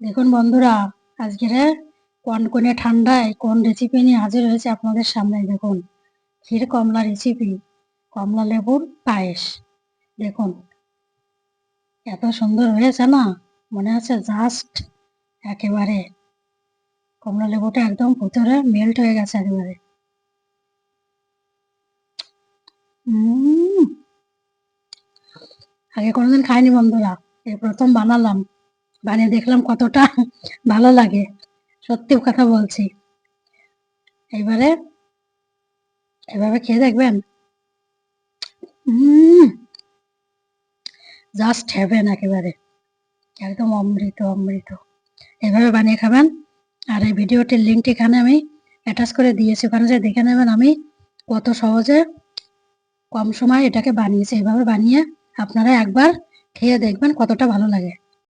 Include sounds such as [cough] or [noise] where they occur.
দেখুন বন্ধুরা, আজকের কনকনে ঠান্ডায় কোন রেসিপি নিয়ে হাজির হয়েছে আপনাদের সামনে দেখুন। ক্ষীর কমলা রেসিপি কমলা লেবুর পায়েস। দেখুন, এত সুন্দর হয়েছে না? মনে হচ্ছে জাস্ট একেবারে। কমলা লেবুটা একদম ভিতরে মেল্ট হয়ে গেছে একেবারে। আগে কোনোদিন খাইনি বন্ধুরা, এই প্রথম বানালাম। বানিয়ে দেখলাম কতটা [laughs] ভালো লাগে। সত্যি কথা বলছি। এবারে, এভাবে খেয়ে দেখবেন? জাস্ট হ্যাভেন একেবারে। একদম অমৃত অমৃত। এভাবে বানিয়ে খাবেন। আর এই ভিডিওটির লিঙ্কটি এখানে আমি অ্যাটাচ করে দিয়েছি। ওখানে যে দেখে নেবেন আমি কত সহজে কম সময় এটাকে বানিয়েছি। এভাবে বানিয়ে আপনারা একবার খেয়ে দেখবেন কতটা ভালো লাগে।